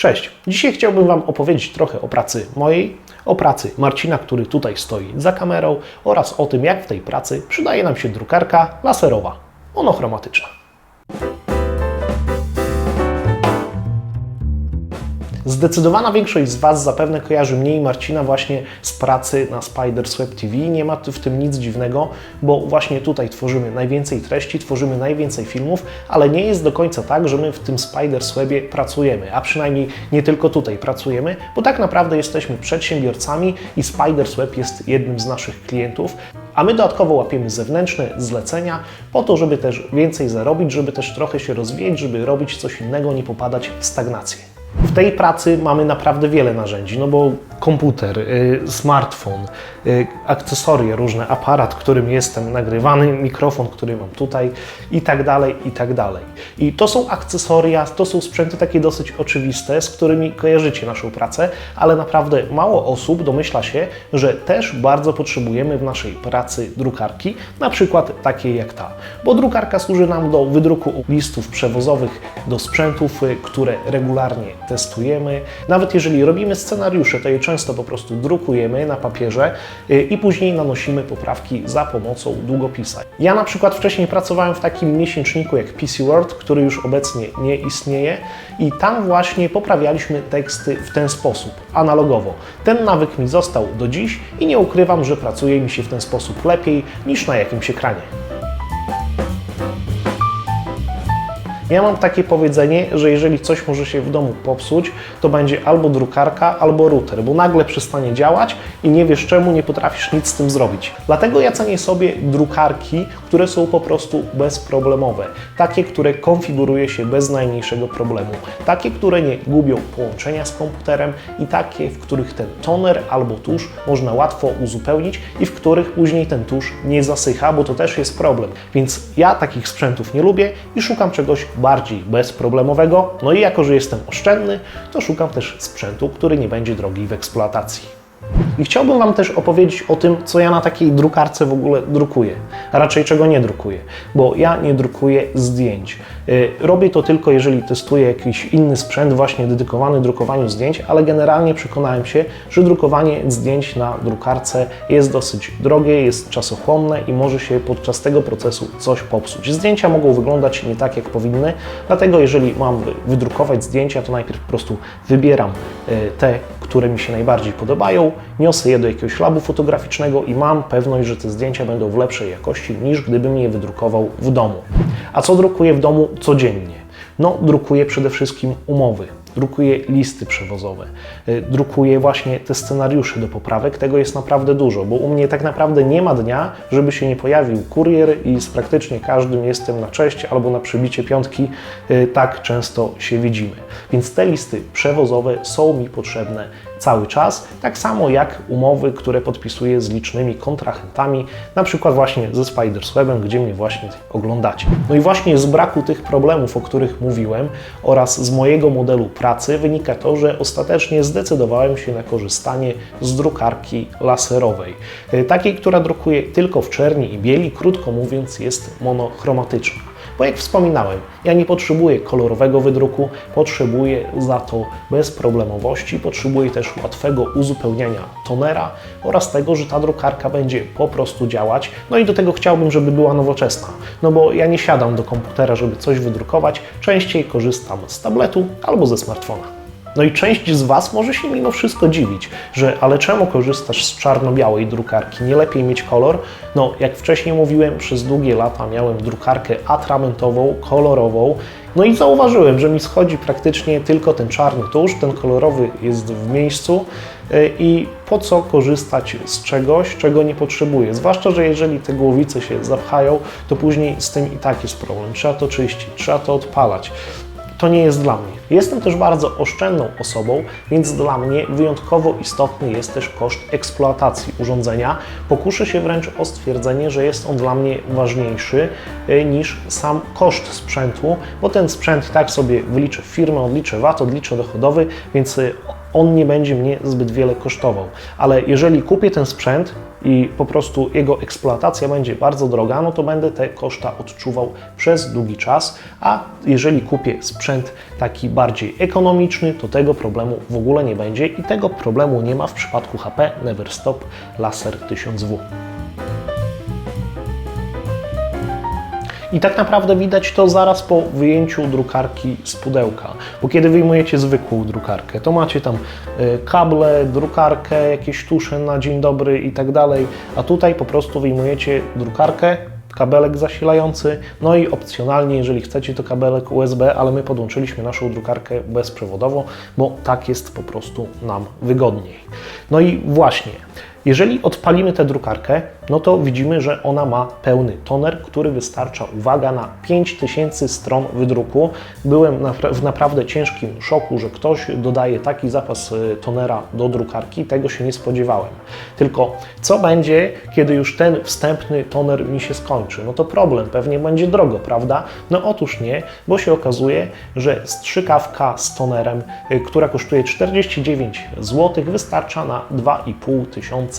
Cześć. Dzisiaj chciałbym Wam opowiedzieć trochę o pracy mojej, o pracy Marcina, który tutaj stoi za kamerą oraz o tym, jak w tej pracy przydaje nam się drukarka laserowa, monochromatyczna. Zdecydowana większość z Was zapewne kojarzy mnie i Marcina właśnie z pracy na Spidersweb TV. Nie ma w tym nic dziwnego, bo właśnie tutaj tworzymy najwięcej treści, tworzymy najwięcej filmów, ale nie jest do końca tak, że my w tym Spiderswebie pracujemy, a przynajmniej nie tylko tutaj pracujemy, bo tak naprawdę jesteśmy przedsiębiorcami i Spidersweb jest jednym z naszych klientów, a my dodatkowo łapiemy zewnętrzne zlecenia po to, żeby też więcej zarobić, żeby też trochę się rozwijać, żeby robić coś innego, nie popadać w stagnację. W tej pracy mamy naprawdę wiele narzędzi, no bo komputer, y, smartfon, y, akcesoria różne, aparat, którym jestem nagrywany, mikrofon, który mam tutaj i tak dalej, i tak dalej. I to są akcesoria, to są sprzęty takie dosyć oczywiste, z którymi kojarzycie naszą pracę, ale naprawdę mało osób domyśla się, że też bardzo potrzebujemy w naszej pracy drukarki, na przykład takiej jak ta. Bo drukarka służy nam do wydruku listów przewozowych, do sprzętów, y, które regularnie testujemy. Nawet jeżeli robimy scenariusze, to je często po prostu drukujemy na papierze y, i później nanosimy poprawki za pomocą długopisa. Ja na przykład wcześniej pracowałem w takim miesięczniku jak PC Word, który już obecnie nie istnieje i tam właśnie poprawialiśmy teksty w ten sposób, analogowo. Ten nawyk mi został do dziś i nie ukrywam, że pracuje mi się w ten sposób lepiej niż na jakimś ekranie. Ja mam takie powiedzenie, że jeżeli coś może się w domu popsuć, to będzie albo drukarka, albo router, bo nagle przestanie działać i nie wiesz czemu, nie potrafisz nic z tym zrobić. Dlatego ja cenię sobie drukarki, które są po prostu bezproblemowe. Takie, które konfiguruje się bez najmniejszego problemu. Takie, które nie gubią połączenia z komputerem i takie, w których ten toner albo tusz można łatwo uzupełnić i w których później ten tusz nie zasycha, bo to też jest problem. Więc ja takich sprzętów nie lubię i szukam czegoś bardziej bezproblemowego. No i jako, że jestem oszczędny, to szukam też sprzętu, który nie będzie drogi w eksploatacji. I chciałbym Wam też opowiedzieć o tym, co ja na takiej drukarce w ogóle drukuję, a raczej czego nie drukuję, bo ja nie drukuję zdjęć. Y, Robię to tylko, jeżeli testuję jakiś inny sprzęt właśnie dedykowany drukowaniu zdjęć, ale generalnie przekonałem się, że drukowanie zdjęć na drukarce jest dosyć drogie, jest czasochłonne i może się podczas tego procesu coś popsuć. Zdjęcia mogą wyglądać nie tak, jak powinny, dlatego jeżeli mam wydrukować zdjęcia, to najpierw po prostu wybieram y, te, które mi się najbardziej podobają, niosę je do jakiegoś labu fotograficznego i mam pewność, że te zdjęcia będą w lepszej jakości niż gdybym je wydrukował w domu. A co drukuję w domu codziennie? No, drukuję przede wszystkim umowy. Drukuję listy przewozowe, y, drukuję właśnie te scenariusze do poprawek. Tego jest naprawdę dużo, bo u mnie tak naprawdę nie ma dnia, żeby się nie pojawił kurier i z praktycznie każdym jestem na cześć albo na przybicie piątki. y, Tak często się widzimy. Więc te listy przewozowe są mi potrzebne cały czas, tak samo jak umowy, które podpisuję z licznymi kontrahentami, na przykład właśnie ze Spiderswebem, gdzie mnie właśnie oglądacie. No i właśnie z braku tych problemów, o których mówiłem oraz z mojego modelu pracy wynika to, że ostatecznie zdecydowałem się na korzystanie z drukarki laserowej. Y, Takiej, która drukuje tylko w czerni i bieli, krótko mówiąc jest monochromatyczna. Bo jak wspominałem, ja nie potrzebuję kolorowego wydruku, potrzebuję za to bezproblemowości, potrzebuję też łatwego uzupełniania tonera oraz tego, że ta drukarka będzie po prostu działać. No i do tego chciałbym, żeby była nowoczesna. No bo ja nie siadam do komputera, żeby coś wydrukować, częściej korzystam z tabletu albo ze smartfona. No i część z Was może się mimo wszystko dziwić, że ale czemu korzystasz z czarno-białej drukarki? Nie lepiej mieć kolor? No, jak wcześniej mówiłem, przez długie lata miałem drukarkę atramentową, kolorową. No i zauważyłem, że mi schodzi praktycznie tylko ten czarny tusz, ten kolorowy jest w miejscu yy, i po co korzystać z czegoś, czego nie potrzebuję? Zwłaszcza, że jeżeli te głowice się zapchają, to później z tym i tak jest problem. Trzeba to czyścić, trzeba to odpalać to nie jest dla mnie. Jestem też bardzo oszczędną osobą, więc dla mnie wyjątkowo istotny jest też koszt eksploatacji urządzenia. Pokuszę się wręcz o stwierdzenie, że jest on dla mnie ważniejszy y, niż sam koszt sprzętu, bo ten sprzęt tak sobie wyliczę firmę, odliczę VAT, odliczę dochodowy, więc y, on nie będzie mnie zbyt wiele kosztował. Ale jeżeli kupię ten sprzęt, i po prostu jego eksploatacja będzie bardzo droga, no to będę te koszta odczuwał przez długi czas, a jeżeli kupię sprzęt taki bardziej ekonomiczny, to tego problemu w ogóle nie będzie i tego problemu nie ma w przypadku HP Neverstop Laser 1000W. I tak naprawdę widać to zaraz po wyjęciu drukarki z pudełka, bo kiedy wyjmujecie zwykłą drukarkę, to macie tam y, kable, drukarkę, jakieś tusze na dzień dobry i tak dalej, a tutaj po prostu wyjmujecie drukarkę, kabelek zasilający, no i opcjonalnie, jeżeli chcecie, to kabelek USB, ale my podłączyliśmy naszą drukarkę bezprzewodowo, bo tak jest po prostu nam wygodniej. No i właśnie, jeżeli odpalimy tę drukarkę, no to widzimy, że ona ma pełny toner, który wystarcza, uwaga, na 5000 stron wydruku. Byłem w naprawdę ciężkim szoku, że ktoś dodaje taki zapas y, tonera do drukarki, tego się nie spodziewałem. Tylko co będzie, kiedy już ten wstępny toner mi się skończy? No to problem, pewnie będzie drogo, prawda? No otóż nie, bo się okazuje, że strzykawka z tonerem, y, która kosztuje 49 zł, wystarcza na 2,5 tysiąca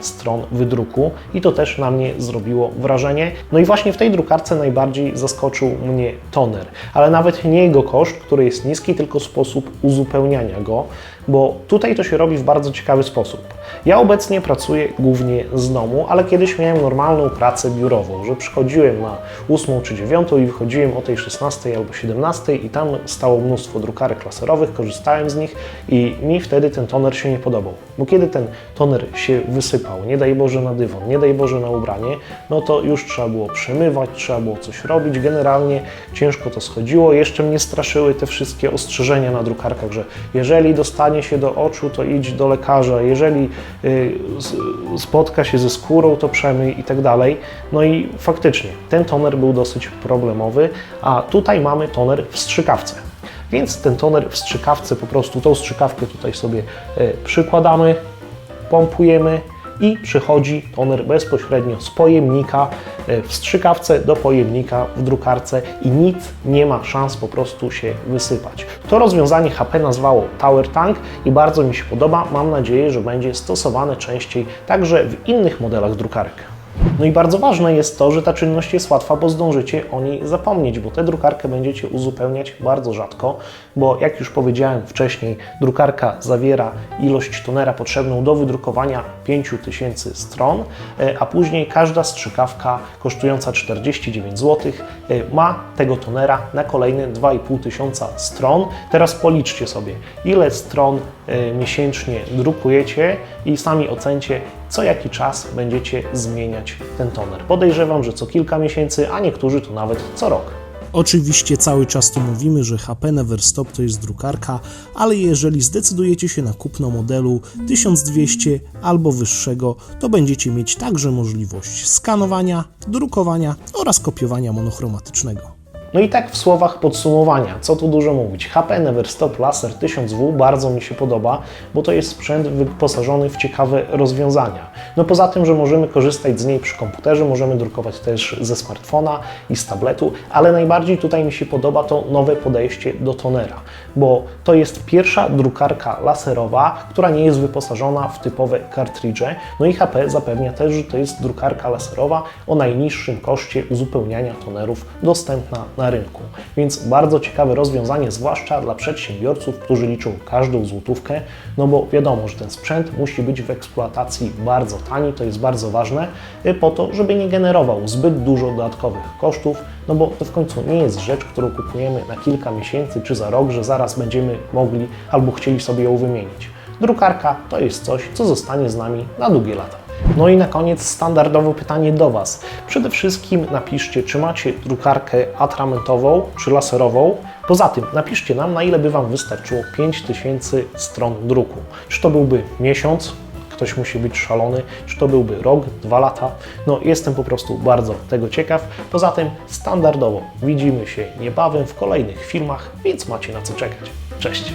stron wydruku i to też na mnie zrobiło wrażenie. No i właśnie w tej drukarce najbardziej zaskoczył mnie toner, ale nawet nie jego koszt, który jest niski, tylko sposób uzupełniania go, bo tutaj to się robi w bardzo ciekawy sposób. Ja obecnie pracuję głównie z domu, ale kiedyś miałem normalną pracę biurową, że przychodziłem na 8 czy 9 i wychodziłem o tej 16 albo 17 i tam stało mnóstwo drukarek laserowych, korzystałem z nich i mi wtedy ten toner się nie podobał. Bo kiedy ten toner się wysypał, nie daj Boże na dywan, nie daj Boże na ubranie, no to już trzeba było przemywać, trzeba było coś robić. Generalnie ciężko to schodziło. Jeszcze mnie straszyły te wszystkie ostrzeżenia na drukarkach, że jeżeli dostanie się do oczu, to idź do lekarza, jeżeli y, spotka się ze skórą, to przemyj i tak dalej. No i faktycznie ten toner był dosyć problemowy, a tutaj mamy toner w strzykawce. Więc ten toner w strzykawce, po prostu tą strzykawkę tutaj sobie y, przykładamy, pompujemy i przychodzi toner bezpośrednio z pojemnika e, w strzykawce do pojemnika w drukarce i nic nie ma szans po prostu się wysypać. To rozwiązanie HP nazwało Tower Tank i bardzo mi się podoba. Mam nadzieję, że będzie stosowane częściej także w innych modelach drukarek. No i bardzo ważne jest to, że ta czynność jest łatwa, bo zdążycie o niej zapomnieć, bo tę drukarkę będziecie uzupełniać bardzo rzadko, bo jak już powiedziałem wcześniej, drukarka zawiera ilość tonera potrzebną do wydrukowania 5000 stron, e, a później każda strzykawka kosztująca 49 zł e, ma tego tonera na kolejne 2,5 tysiąca stron. Teraz policzcie sobie, ile stron miesięcznie drukujecie i sami ocencie, co jaki czas będziecie zmieniać ten toner. Podejrzewam, że co kilka miesięcy, a niektórzy to nawet co rok. Oczywiście cały czas tu mówimy, że HP Neverstop to jest drukarka, ale jeżeli zdecydujecie się na kupno modelu 1200 albo wyższego, to będziecie mieć także możliwość skanowania, drukowania oraz kopiowania monochromatycznego. No i tak w słowach podsumowania, co tu dużo mówić. HP Neverstop Laser 1000W bardzo mi się podoba, bo to jest sprzęt wyposażony w ciekawe rozwiązania. No poza tym, że możemy korzystać z niej przy komputerze, możemy drukować też ze smartfona i z tabletu, ale najbardziej tutaj mi się podoba to nowe podejście do tonera, bo to jest pierwsza drukarka laserowa, która nie jest wyposażona w typowe kartridże. No i HP zapewnia też, że to jest drukarka laserowa o najniższym koszcie uzupełniania tonerów dostępna na rynku. Więc bardzo ciekawe rozwiązanie, zwłaszcza dla przedsiębiorców, którzy liczą każdą złotówkę, no bo wiadomo, że ten sprzęt musi być w eksploatacji bardzo tani, to jest bardzo ważne, y, po to, żeby nie generował zbyt dużo dodatkowych kosztów, no bo to w końcu nie jest rzecz, którą kupujemy na kilka miesięcy czy za rok, że zaraz będziemy mogli albo chcieli sobie ją wymienić. Drukarka to jest coś, co zostanie z nami na długie lata. No i na koniec standardowe pytanie do Was. Przede wszystkim napiszcie, czy macie drukarkę atramentową czy laserową. Poza tym napiszcie nam, na ile by Wam wystarczyło 5000 stron druku. Czy to byłby miesiąc, ktoś musi być szalony, czy to byłby rok, dwa lata. No jestem po prostu bardzo tego ciekaw. Poza tym standardowo widzimy się niebawem w kolejnych filmach, więc macie na co czekać. Cześć!